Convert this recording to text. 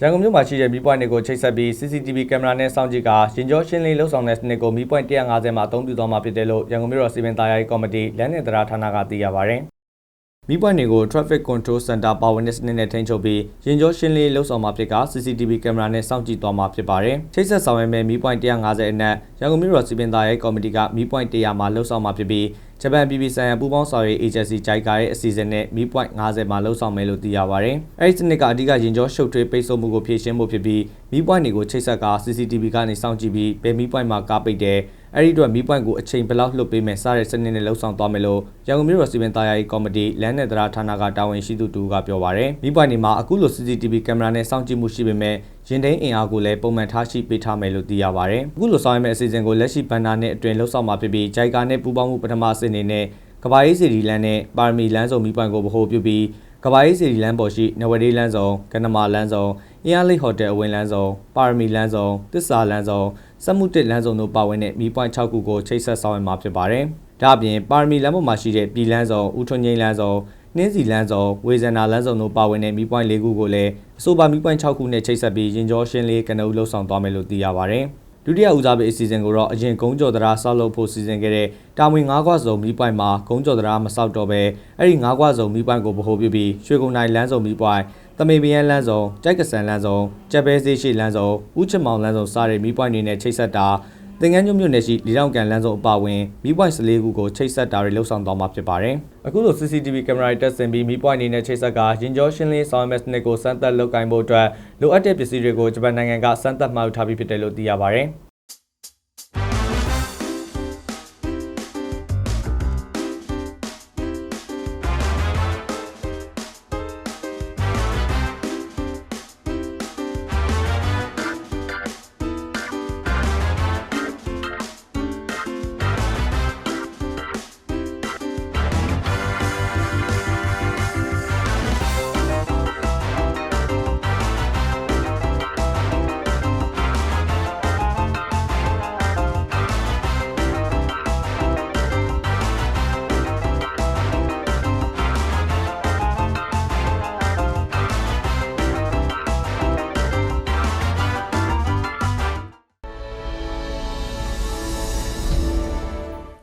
ရန်ကုန်မြို့မှာရှိတဲ့မီးပွိုင်းတွေကိုချိတ်ဆက်ပြီး CCTV ကင်မရာနဲ့စောင့်ကြည့်ကာရင်ကျော်ရှင်းလင်းလှုပ်ဆောင်တဲ့စနစ်ကိုမီးပွိုင်း150မှာအသုံးပြုသွားမှာဖြစ်တယ်လို့ရန်ကုန်မြို့တော်စီမံသားရေးကော်မတီလမ်းနယ်တရားဌာနကသိရပါဗျ။မီးပွိုင်းတွေကို Traffic Control Center ပါဝင်တဲ့စနစ်နဲ့ထိန်းချုပ်ပြီးရင်ကျော်ရှင်းလင်းလှုပ်ဆောင်မှာဖြစ်က CCTV ကင်မရာနဲ့စောင့်ကြည့်သွားမှာဖြစ်ပါတယ်။ချိတ်ဆက်ဆောင်ရွက်မဲ့မီးပွိုင်း150အနက်ရန်ကုန်မြို့တော်စီမံသားရေးကော်မတီကမီးပွိုင်း100မှာလှုပ်ဆောင်မှာဖြစ်ပြီး ဂျပန်ပြည်ပြည်ဆိုင်ရာပူးပေါင်းဆောင်ရွက် agency JICA ရဲ့အစီအစဉ်နဲ့မီးပွိုင်း50 မှာလှုပ်ဆောင်မယ်လို့သိရပါဗျ။အဲဒီစနစ်ကအဓိကရင်ကျော်ရှုပ်ထွေးပိတ်ဆို့မှုကိုဖြေရှင်းဖို့ဖြစ်ပြီးမီးပွိုင်းတွေကိုချိတ်ဆက်က CCTV ကနေစောင့်ကြည့်ပြီးဘယ်မီးပွိုင်းမှာကားပိတ်တယ်အဲ့ဒီအတွက်မီးပွိုင်းကိုအချိန်ဘယ်လောက်လွှတ်ပေးမယ်စတဲ့စနစ်နဲ့လှုပ်ဆောင်သွားမယ်လို့ရန်ကုန်မြို့တော်စီမံသားရေးကော်မတီလမ်းနယ်တရားဌာနကတာဝန်ရှိသူတူကပြောပါရယ်မီးပွိုင်းတွေမှာအခုလို CCTV ကင်မရာနဲ့စောင့်ကြည့်မှုရှိပေမဲ့ရင်တိန်အင်အားကိုလည်းပုံမှန်ထားရှိပေးထားမယ်လို့သိရပါရယ်အခုလိုဆောင်ရွက်မယ့်အစီအစဉ်ကိုလက်ရှိဘန်နာနဲ့အတွင်လှုပ်ဆောင်မှာဖြစ်ပြီး JICA နဲ့ပူးပေါင်းမှုပထမအဆင့်အနေနဲ့ကဘာရေးစီဒီလန်နဲ့ပါရမီလမ်းစုံမီးပွိုင်းကိုဗဟိုပြုပြီးကဘာရေးစီဒီလမ်းပေါ်ရှိနဝဒေးလမ်းစုံကနမာလမ်းစုံအင်းအားလိတ်ဟိုတယ်အဝင်လမ်းစုံပါရမီလမ်းစုံတစ္ဆာလမ်းစုံစက်မှုတစ်လမ်းစုံတို့ပါဝင်တဲ့မီးပွိုင်း6ခုကိုချိတ်ဆက်ဆောင်ရွက်မှာဖြစ်ပါတယ်။ဒါ့အပြင်ပါရမီလမ်းပေါ်မှာရှိတဲ့ပြည်လမ်းစုံဦးထွန်းငိမ့်လမ်းစုံနှင်းစီလမ်းစုံဝေဇန္နာလမ်းစုံတို့ပါဝင်တဲ့မီးပွိုင်း၄ခုကိုလည်းအ ဆိုပါမီးပွိုင်း6ခုနဲ့ချိတ်ဆက်ပြီးရင်ကျော်ရှင်းလေးကနအူလှုပ်ဆောင်သွားမယ်လို့သိရပါတယ်။ဒုတိယဦးစားပေးအစီအစဉ်ကိုတော့အရင်ဂုံးကြော်တရားဆောက်လုပ်ဖို့စီစဉ်ခဲ့တဲ့တာမွေ၅ခွစုံမီးပွိုင်းမှာဂုံးကြော်တရားမဆောက်တော့ဘဲအဲ့ဒီ၅ခွစုံမီးပွိုင်းကိုဗဟိုပြုပြီးရွှေကုန်းနိုင်လမ်းစုံမီးပွိုင်းတမေပယန်းလမ်းစုံကြိုက်ကဆန်လမ်းစုံကြက်ပဲစေးရှိလမ်းစုံဦးချမောင်လမ်းစုံစတဲ့မီးပွိုင်းတွေနဲ့ချိတ်ဆက်တာ သင်္ကန်းကျွန်းမြို့နယ်ရှိလီတောင်ကန်လမ်းစုံအပါအဝင်မီးပွိုင်း14ခုကိုချိတ်ဆက်တာတွေလှုပ်ဆောင်သွားမှာဖြစ်ပါတယ်။အခုလို CCTV ကင်မရာတွေတက်ဆင်ပြီးမီးပွိုင်းအနေနဲ့ချိတ်ဆက်ကရင်ကျော်ရှင်းလင်းဆောင်ရွက်မဲ့စနစ်ကိုစမ်းသပ်လုပ်ကိုင်ဖို့အတွက်လိုအပ်တဲ့ပစ္စည်းတွေကိုဂျပန်နိုင်ငံကစမ်းသပ်မှာယူထားပြီးဖြစ်တယ်လို့သိရပါတယ်။